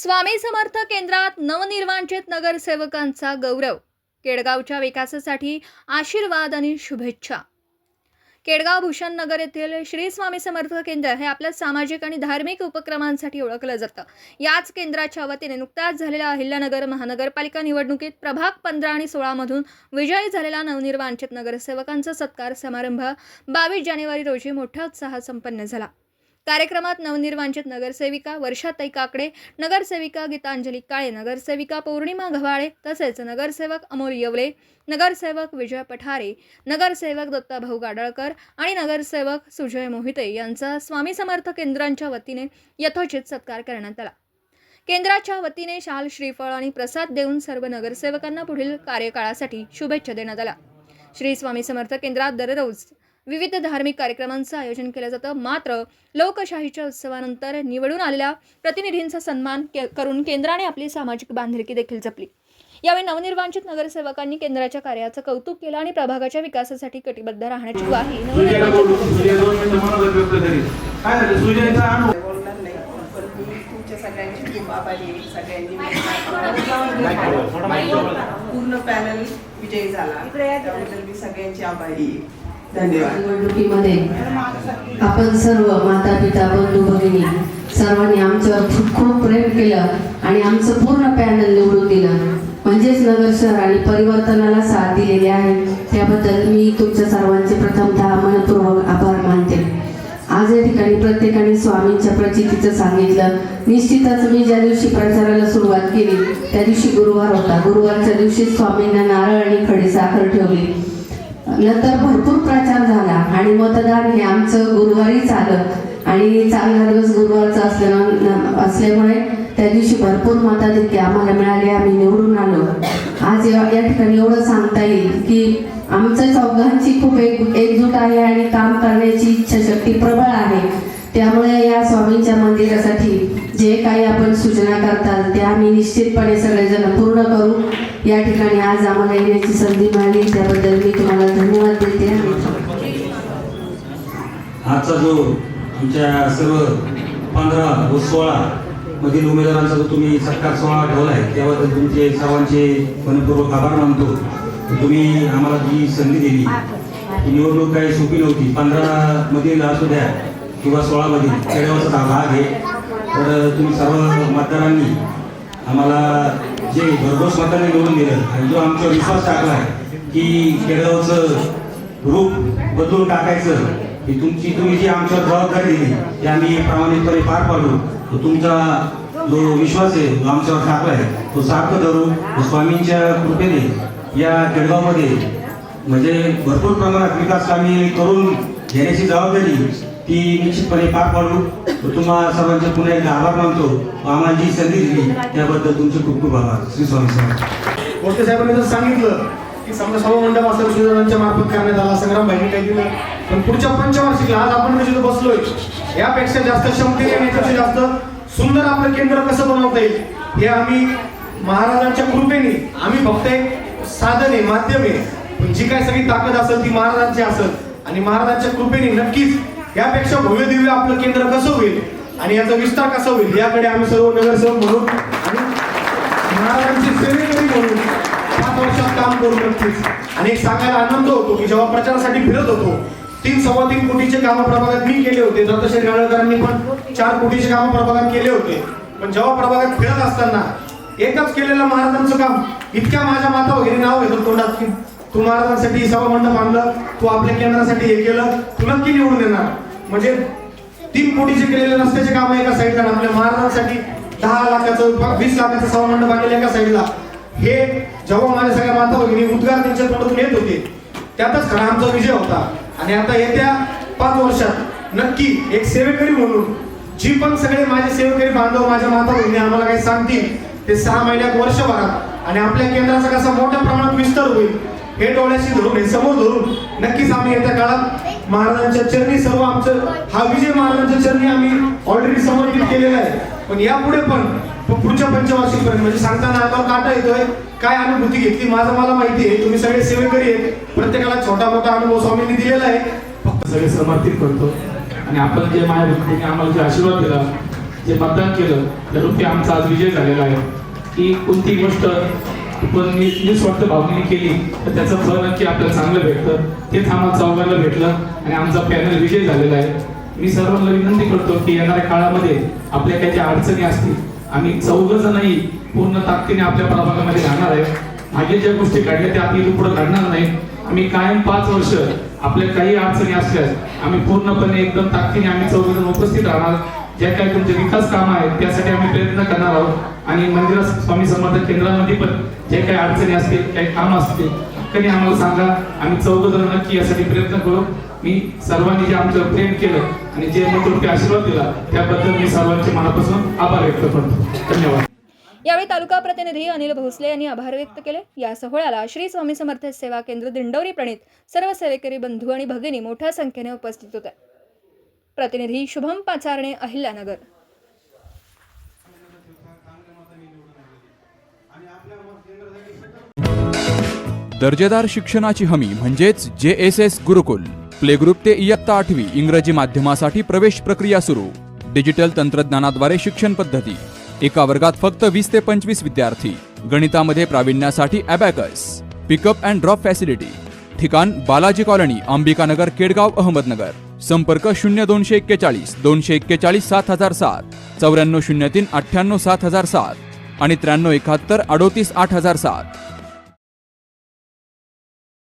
स्वामी समर्थ केंद्रात नवनिर्वांचित नगरसेवकांचा गौरव. केडगावच्या विकासासाठी आशीर्वाद आणि शुभेच्छा. केडगाव भूषण नगर येथील श्री स्वामी समर्थ केंद्र हे आपल्या सामाजिक आणि धार्मिक उपक्रमांसाठी ओळखलं जातं. याच केंद्राच्या वतीने नुकत्याच झालेल्या अहिल्यानगर महानगरपालिका निवडणुकीत प्रभाग पंधरा आणि सोळामधून विजयी झालेला नवनिर्वांचित नगरसेवकांचा सत्कार समारंभ बावीस जानेवारी रोजी मोठ्या उत्साहात संपन्न झाला. कार्यक्रमात नवनिर्वांचित नगरसेविका वर्षाताई काकडे नगरसेविका गीतांजली काळे नगरसेविका पौर्णिमा घवाळे तसेच नगरसेवक अमोल येवले नगरसेवक विजय पठारे नगरसेवक दत्ताभाऊ गाडळकर आणि नगरसेवक सुजय मोहिते यांचा स्वामी समर्थ केंद्रांच्या वतीने यथोचित सत्कार करण्यात आला. केंद्राच्या वतीने शाल श्रीफळ आणि प्रसाद देऊन सर्व नगरसेवकांना पुढील कार्यकाळासाठी शुभेच्छा देण्यात आल्या. श्री स्वामी समर्थ केंद्रात दररोज विविध धार्मिक कार्यक्रमांचं आयोजन केलं जातं. मात्र लोकशाहीच्या उत्सवानंतर निवडून आलेल्या प्रतिनिधींचा सन्मान के करून केंद्राने आपली सामाजिक बांधिलकी देखील जपली. यावेळी नवनिर्वांचित नगरसेवकांनी केंद्राच्या कार्याचं कौतुक केलं आणि प्रभागाच्या विकासासाठी कटिबद्ध राहण्याची ग्वाही पूर्ण पॅनल विजयी झाला. त्याबद्दल मी सगळ्यांची आभारी आहे. निवडणुकीमध्ये आपण सर्व माता पिता बंधू भगिनी सर्वांनी आमच्यावर खूप खूप प्रेम केलं आणि आमचं पूर्ण पॅनल निवडून दिलं. म्हणजेच नगर शहर आणि परिवर्तनाला साथ दिलेली आहे. त्याबद्दल मी तुमच्या सर्वांचे प्रथमतः मनपूर्वक आभार मानते. आज या ठिकाणी प्रत्येकाने स्वामींच्या प्रचितीचं सांगितलं. निश्चितच मी ज्या दिवशी प्रचाराला सुरुवात केली त्या दिवशी गुरुवार होता. गुरुवारच्या दिवशी स्वामींना नारळ आणि खडीसाखर ठेवली. नंतर भरपूर प्रचार झाला आणि मतदान हे आमचं गुरुवारी आलं आणि चांगला दिवस गुरुवारचा असल्या असल्यामुळे त्या दिवशी भरपूर मताधिक्य आम्हाला मिळाले आम्ही निवडून आलो. आज या ठिकाणी एवढं सांगता येईल की आमच्या चौघांची खूप एक एकजूट आहे आणि काम करण्याची इच्छाशक्ती प्रबळ आहे. त्यामुळे या स्वामींच्या मंदिरासाठी जे काही आपण सूचना करताल ते आम्ही निश्चितपणे सगळेजण पूर्ण करू. या ठिकाणी आज आम्हाला येण्याची संधी मिळाली. त्याबद्दल मी तुम्हाला धन्यवाद देते आजचा जो आमच्या सर्व पंधरा व सोळा मधील उमेदवारांचा जो तुम्ही सत्कार सोहळा ठेवला आहे त्याबद्दल तुमचे सर्वांचे मनपूर्वक आभार मानतो. तुम्ही आम्हाला जी संधी दिली ही निवडणूक काही सोपी नव्हती. पंधरा मधील असू द्या किंवा सोळामधील खेड्यावरचा हा भाग आहे. तर तुम्ही सर्व मतदारांनी आम्हाला जे भरघोस मताने निवडून दिलं आणि जो आमच्यावर विश्वास टाकला आहे की खेड्यावरचं रूप बदलून टाकायचं ही तुमची तुम्ही जी आमच्यावर जबाबदारी दिली ती आम्ही प्रामाणिकपणे पार पाडू तो तुमचा जो विश्वास आहे जो आमच्यावर टाकला आहे तो सार्थ धरू व स्वामींच्या कृपेने या केडगावमध्ये म्हणजे भरपूर प्रमाणात विकास कामे करून घेण्याची जबाबदारी ती निश्चितपणे पार पाडू. तुम्हा सर्वांचे पुन्हा एकदा आभार मानतो. आम्हाला जी संधी दिली. त्याबद्दल तुमचे खूप खूप आभार. श्री स्वामी साहेब मोठे साहेबांनी जर सांगितलं की समजा सभा मंडप असेल सुजनांच्या मार्फत करण्यात आला संग्राम भाईने काही दिलं. पण पुढच्या पंचवार्षिकला आज आपण जिथे बसलोय यापेक्षा जास्त क्षमतेने आणि याच्यापेक्षा जास्त सुंदर आपलं केंद्र कसं बनवता येईल हे आम्ही महाराजांच्या कृपेने आम्ही फक्त एक साधन आहे माध्यम आहे जी काय सगळी ताकद असेल ती महाराजांची असेल. आणि महाराजांच्या कृपेने नक्कीच यापेक्षा भव्य दिव्य आपलं केंद्र कसं होईल आणि याचा विस्तार कसा होईल याकडे आम्ही सर्व नगरसेवक म्हणून आणि महाराजांची सेवेकरी म्हणून पाच वर्षात काम करू नक्कीच आणि एक सांगायला आनंद होतो की जेव्हा प्रचारासाठी फिरत होतो तीन सव्वा तीन कोटीचे कामं प्रभागात मी केले होते. दत्तश्री गाळकरांनी पण चार कोटीचे कामं प्रभागात केले होते. पण जेव्हा प्रभागात फिरत असताना एकच केलेलं महाराजांचं काम इतक्या माझ्या माता वगैरे नाव घेतो तोंडात की तू महाराजांसाठी सभा मंडप आणलं तू आपल्या केंद्रासाठी हे केलं तू नक्की निवडून देणार? म्हणजे तीन कोटीचे केलेले रस्त्याचे काम एका साईडला आपल्या महाराजांसाठी दहा लाखाचं वीस लाखाचं सभा मंडप आणलेलं एका साईडला. हे जेव्हा माझ्या सगळ्या माता भगिनी उद्गार त्यांच्या तोंडातून येत होते. त्यातच खरा आमचा विजय होता. आणि आता येत्या पाच वर्षात नक्की एक सेवेकरी म्हणून जी पण सगळे माझे सेवेकरी बांधव माझ्या माता भगिनी आम्हाला काही सांगतील ते सहा महिन्यात वर्षभरात आणि आपल्या केंद्राचा कसा मोठ्या प्रमाणात विस्तार होईल हे डोळ्याशी धरून हे समोर धरून नक्कीच आम्ही येत्या काळात महाराजांच्या चरणी सर्व आमचं हा विजय महाराजांच्या चरणी आम्ही ऑलरेडी समर्पित केलेला आहे. पण यापुढे पण पुढच्या पंचवार्षिक पर्यंत म्हणजे सांगताना आता काटा येतोय काय अनुभूती घेतली माझं मला माहिती आहे तुम्ही सगळे सेवेकरी आहेत प्रत्येकाला छोटा मोठा अनुभव स्वामींनी दिलेला आहे. सगळे समर्पित करतो. आणि आपण जे माझ्या भक्तीने आम्हाला जे आशीर्वाद दिला जे मतदान केलं तर ते आमचा आज विजय झालेला आहे. की कोणती गोष्ट पण मी निस्वार्थ भावनेने केली. तर त्याचं फळ नक्की आपल्याला चांगलं भेटतं. तेच आम्हाला चौघांना भेटलं आणि आमचा पॅनल विजय झालेला आहे. मी सर्वांना विनंती करतो की येणाऱ्या काळामध्ये आपल्या काही ज्या अडचणी असतील आम्ही चौघ जणही पूर्ण ताकदीने आपल्या प्रभागामध्ये राहणार आहे. मागे ज्या गोष्टी काढल्या त्या आम्ही पुढे काढणार नाही. आम्ही कायम पाच वर्ष आपल्या काही अडचणी असल्यास आम्ही पूर्णपणे एकदम ताकदीने आम्ही चौघ जण उपस्थित राहणार. ज्या काही तुमचे विकास कामं आहेत त्यासाठी आम्ही प्रयत्न करणार आहोत. आणि मंदिरात स्वामी समर्थ केंद्रामध्ये पण जे काही अडचणी असतील काही काम असतील कधी आम्हाला सांगा. आम्ही चौघ जण नक्की यासाठी प्रयत्न करू. मी सर्वांनी जे आमचं प्रेम केलं आणि जे नेतृत्व आशीर्वाद दिला त्याबद्दल मी सर्वांचे मनापासून आभार व्यक्त करतो. धन्यवाद. यावेळी तालुका प्रतिनिधी अनिल भोसले यांनी आभार व्यक्त केले. या सोहळ्याला श्री स्वामी समर्थ सेवा केंद्र दिंडोरी प्रणित सर्व सेवेकरी बंधू आणि भगिनी मोठ्या संख्येने उपस्थित होत्या प्रतिनिधी शुभम पाचारणे अहिल्यानगर. दर्जेदार शिक्षणाची हमी म्हणजेच J S S Gurukul. Play group ते इयत्ता आठवी इंग्रजी माध्यमासाठी प्रवेश प्रक्रिया सुरू. डिजिटल तंत्रज्ञानाद्वारे शिक्षण पद्धती. एका वर्गात फक्त वीस ते पंचवीस विद्यार्थी. गणितामध्ये प्रावीण्यासाठी abacus pickup and drop facility ठिकाण बालाजी कॉलनी अंबिकानगर केडगाव अहमदनगर. संपर्क शून्य दोनशे एक्केचाळीस दोनशे एक्केचाळीस सात हजार सात चौऱ्याण्णव शून्य तीन अठ्ठ्याण्णव सात हजार सात आणि त्र्याण्णव एकाहत्तर अडोतीस आठ हजार सात.